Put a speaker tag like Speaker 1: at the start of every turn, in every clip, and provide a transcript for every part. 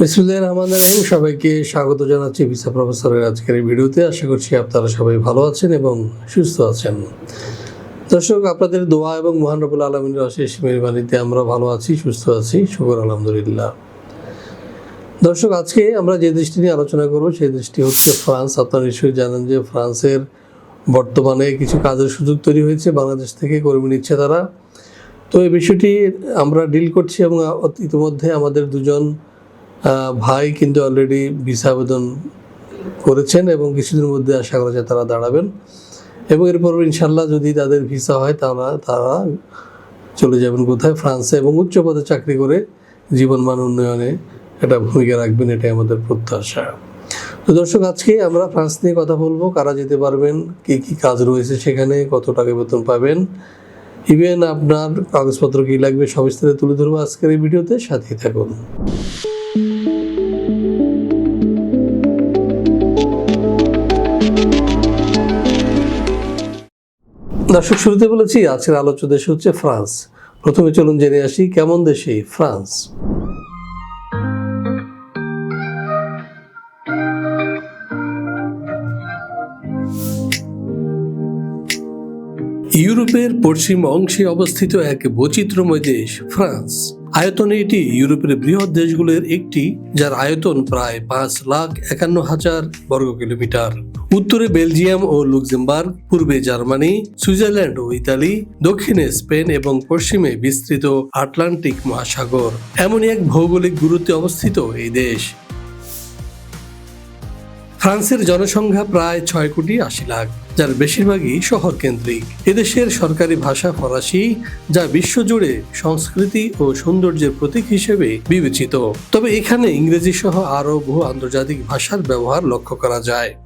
Speaker 1: বিসমুল্লাহ রহমান রহিম। সবাইকে স্বাগত জানাচ্ছি ভিসা প্রফেসরের আজকের ভিডিওতে। আশা করছি আপনারা সবাই ভালো আছেন এবং সুস্থ আছেন। দর্শক, আপনাদের দোয়া এবং মহান রবুল আলমিনের অশেষ মেহরবানিতে আমরা ভালো আছি, সুস্থ আছি। শুকর, আলহামদুলিল্লাহ। দর্শক, আজকে আমরা যে দেশটি নিয়ে আলোচনা করব, সেই দেশটি হচ্ছে ফ্রান্স। আপনারা নিশ্চয়ই জানেন যে ফ্রান্সের বর্তমানে কিছু কাজের সুযোগ তৈরি হয়েছে। বাংলাদেশ থেকে কর্মী নিচ্ছে তারা। তো এই বিষয়টি আমরা ডিল করছি এবং ইতিমধ্যে আমাদের দুজন ভাই কিন্তু অলরেডি ভিসা আবেদন করেছেন এবং কিছুদিনের মধ্যে আশা করা যায় তারা দাঁড়াবেন। এবং এরপর ইনশাল্লাহ যদি তাদের ভিসা হয় তারা তারা চলে যাবেন কোথায়? ফ্রান্সে এবং উচ্চ পদে চাকরি করে জীবন মান উন্নয়নে একটা ভূমিকা রাখবেন, এটাই আমাদের প্রত্যাশা। তো দর্শক, আজকে আমরা ফ্রান্স নিয়ে কথা বলব, কারা যেতে পারবেন, কি কি কাজ রয়েছে সেখানে, কত টাকা বেতন পাবেন। ইভেন আপনার কাগজপত্র কি লাগবে সবিস্তারে তুলে ধরবো আজকের এই ভিডিওতে, সাথেই থাকুন। দর্শক, শুরুতে বলেছি, আজকের আলোচ্য দেশ হচ্ছে ফ্রান্স। প্রথমে চলুন জেনে আসি, কেমন দেশে ফ্রান্স? ইউরোপের পশ্চিম অংশে অবস্থিত এক বৈচিত্র্যময় দেশ, ফ্রান্স। আয়তনে এটি ইউরোপের বৃহৎ দেশগুলোর একটি, যার আয়তন প্রায় পাঁচ লাখ একান্ন হাজার বর্গ কিলোমিটার উত্তরে বেলজিয়াম ও লুক্সেমবার্গ, পূর্বে জার্মানি, সুইজারল্যান্ড ও ইতালি, দক্ষিণে স্পেন এবং পশ্চিমে বিস্তৃত আটলান্টিক মহাসাগর। এমনই এক ভৌগোলিক গুরুত্বে অবস্থিত এই দেশ। ফ্রান্সের জনসংখ্যা প্রায় ছয় কোটি আশি লাখ, যার বেশিরভাগই শহর কেন্দ্রিক এদেশের সরকারি ভাষা ফরাসি, যা বিশ্বজুড়ে সংস্কৃতি ও সৌন্দর্যের প্রতীক হিসেবে বিবেচিত। তবে এখানে ইংরেজি সহ আরও বহু আন্তর্জাতিক ভাষার ব্যবহার লক্ষ্য করা যায়।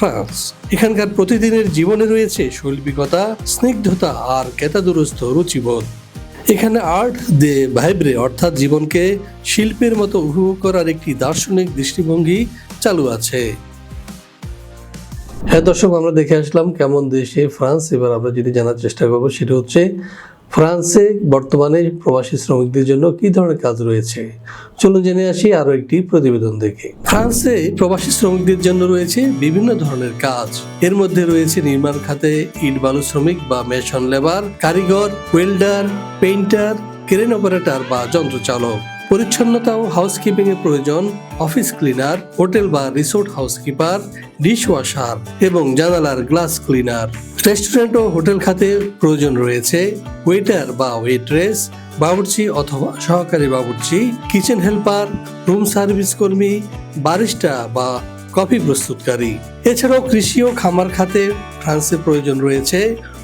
Speaker 1: ফ্রান্স। এখানকার প্রতিদিনের জীবনে রয়েছে শৈল্পিকতা, স্নিগ্ধতা আর কেতাদুরস্থ রুচিবোধ। এখানে আর্ট দে ভাইব্রে অর্থাৎ জীবনকে শিল্পের মতো উপভোগ করার একটি দার্শনিক দৃষ্টিভঙ্গি চালু আছে। হ্যাঁ দর্শক, আমরা দেখে আসলাম কেমন দেশে ফ্রান্স। এবার আমরা যেটি জানার চেষ্টা করব, সেটা হচ্ছে ফ্রান্সে বর্তমানে প্রবাসী শ্রমিকদের জন্য কি ধরনের কাজ রয়েছে? চলুন জেনে আসি আরও একটি প্রতিবেদন দেখে। ফ্রান্সে প্রবাসী শ্রমিকদের জন্য রয়েছে বিভিন্ন ধরনের কাজ। এর মধ্যে রয়েছে নির্মাণ খাতে ইট বালু শ্রমিক বা মেশন লেবার, কারিগর, ওয়েল্ডার, পেইন্টার, ক্রেন অপারেটর বা যন্ত্রচালক। পরিচ্ছন্নতা ও হাউসকিপিং এর প্রয়োজন, অফিস ক্লিনার, হোটেল বা রিসোর্ট হাউসকিপার ডিশ ওয়াশার এবং জানালার গ্লাস ক্লিনার রেস্টুরেন্ট ও হোটেল খাতে প্রয়োজন রয়েছে ওয়েটার বা ওয়েট্রেস বাবুর্চি অথবা সহকারী বাবুর্চি কিচেন হেল্পার রুম সার্ভিস কর্মী বারিস্টা বা কফি প্রস্তুতকারী। এছাড়াও কৃষি ও খামার খাতে ফ্রান্সে প্রয়োজন রয়েছে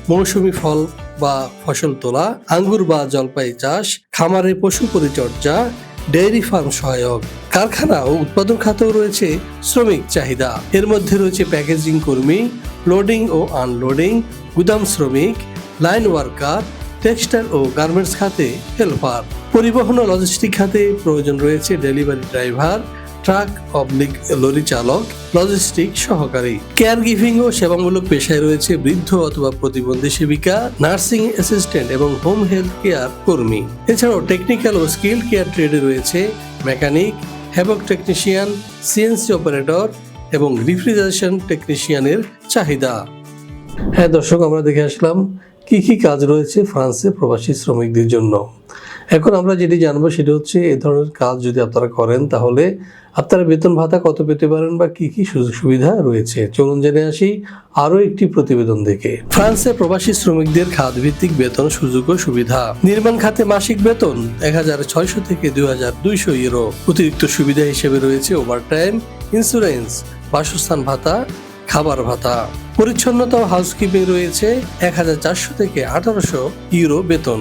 Speaker 1: মৌসুমি ফল বা ফসল তোলা, আঙ্গুর বা জলপাই চাষ, খামারে পশু পরিচর্যা ডেয়ারি ফার্ম সহায়ক। কারখানা ও উৎপাদন খাতেও রয়েছে শ্রমিক চাহিদা। এর মধ্যে রয়েছে প্যাকেজিং কর্মী, লোডিং ও আনলোডিং, গুদাম শ্রমিক, লাইন ওয়ার্কার, টেক্সটাইল ও গার্মেন্টস খাতে হেল্পার। পরিবহন ও লজিস্টিক খাতে প্রয়োজন রয়েছে ডেলিভারি ড্রাইভার ট্রাক অবলিক লরি চালক লজিস্টিক সহকারী। কেয়ার গিভিং ও সেবামূলক পেশায় রয়েছে বৃদ্ধ অথবা প্রতিবন্ধী সেবিকা নার্সিং অ্যাসিস্ট্যান্ট এবং হোম হেলথ কেয়ার কর্মী। এছাড়াও টেকনিক্যাল ও স্কিল কেয়ার ট্রেডে রয়েছে মেকানিক হ্যাবক টেকনিশিয়ান সিএনসি অপারেটর এবং রিফ্রিজারেশন টেকনিশিয়ানের চাহিদা। হ্যাঁ দর্শক, আমরা দেখে আসলাম কি কি কাজ রয়েছে ফ্রান্সে প্রবাসী শ্রমিকদের জন্য? এখন আমরা যেটি জানব সেটা হচ্ছে এই ধরনের কাজ যদি আপনারা করেন, তাহলে আপনারা বেতন ভাতা কত পেতে পারেন বা কি কি সুযোগ সুবিধা রয়েছে? চলুন জেনে আসি আরও একটি প্রতিবেদন দেখে। ফ্রান্সে প্রবাসী শ্রমিকদের খাত ভিত্তিক বেতন সুযোগ ও সুবিধা। নির্মাণ খাতে মাসিক বেতন এক হাজার ছয়শো থেকে দুই হাজার দুইশো ইউরো। অতিরিক্ত সুবিধা হিসেবে রয়েছে ওভারটাইম, ইন্স্যুরেন্স, বাসস্থান ভাতা, খাবার ভাতা। পরিচ্ছন্নতা ও হাউসকিপিং রয়েছে এক হাজার চারশো থেকে আঠারোশো ইউরো বেতন।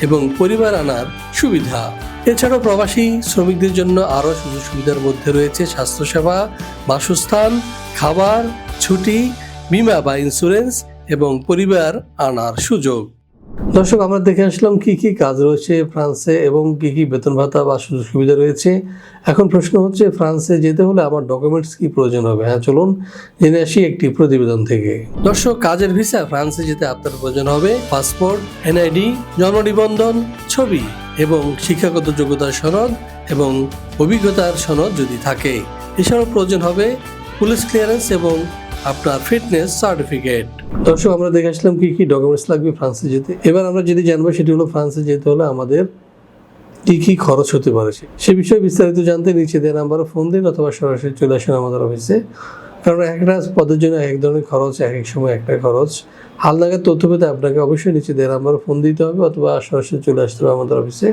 Speaker 1: এবং পরিবার আনার সুবিধা। এছাড়াও প্রবাসী শ্রমিকদের জন্য আরও সুযোগ সুবিধার মধ্যে রয়েছে স্বাস্থ্যসেবা, বাসস্থান, খাবার, ছুটি, বিমা বা ইন্স্যুরেন্স এবং পরিবার আনার সুযোগ। দর্শক, আমরা দেখে আসলাম কি কি কাজ রয়েছে ফ্রান্সে এবং কি কি বেতন ভাতা বা সুযোগ সুবিধা রয়েছে। এখন প্রশ্ন হচ্ছে, ফ্রান্সে যেতে হলে আমার ডকুমেন্টস কি প্রয়োজন হবে? হ্যাঁ চলুন জেনে আসি একটি প্রতিবেদন থেকে। দর্শক, কাজের ভিসা, ফ্রান্সে যেতে আপনার প্রয়োজন হবে পাসপোর্ট, এনআইডি, জন্ম নিবন্ধন, ছবি এবং শিক্ষাগত যোগ্যতার সনদ এবং অভিজ্ঞতার সনদ যদি থাকে। এছাড়াও প্রয়োজন হবে পুলিশ ক্লিয়ারেন্স এবং আপনার ফিটনেস সার্টিফিকেট দর্শক, আমরা দেখে আসলাম কি কি ডকুমেন্টস লাগবে ফ্রান্সে যেতে। এবার আমরা যদি জানব, সেটি হলো ফ্রান্সে যেতে হলে আমাদের কি কি খরচ হতে পারে সে- বিষয়ে বিস্তারিত জানতে নিচে দেওয়া নাম্বারে ফোন দিন অথবা সরাসরি চলে আসেন আমাদের অফিসে কারণ একটা পদের জন্য এক ধরনের খরচ, এক এক সময় একটা খরচ। হালনাগাদ তথ্য পেতে আপনাকে অবশ্যই নিচে দেওয়া নাম্বারে ফোন দিতে হবে অথবা সরাসরি চলে আসতে হবে আমাদের অফিসে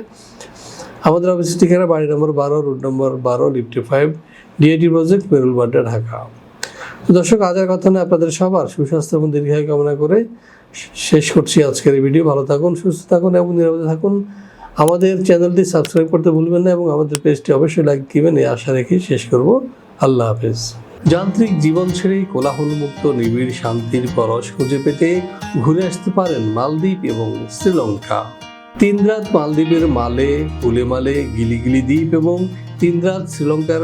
Speaker 1: আমাদের অফিসের ঠিকানা বাড়ি নম্বর বারো রোড নম্বর বারো লিফটি five DIT project Merul Badda Dhaka দর্শক, আজ আর কথা নয়। আপনাদের সবার সুস্বাস্থ্য এবং দীর্ঘায়ু কামনা করে শেষ করছি আজকের এই ভিডিও। ভালো থাকুন, সুস্থ থাকুন এবং নিরাপদে থাকুন। আমাদের চ্যানেলটি সাবস্ক্রাইব করতে ভুলবেন না এবং আমাদের পেজটি অবশ্যই লাইক দিবেন। এই আশা রেখে শেষ করব। আল্লাহ হাফেজ। যান্ত্রিক জীবন ছেড়ে কোলাহলমুক্ত, নিবিড়, শান্তির পরশ খুঁজে পেতে ঘুরে আসতে পারেন মালদ্বীপ এবং শ্রীলঙ্কা। তিন রাত মালদ্বীপের মালে উলেমালে গিলিগিলি দ্বীপ এবং তিন রাত শ্রীলঙ্কার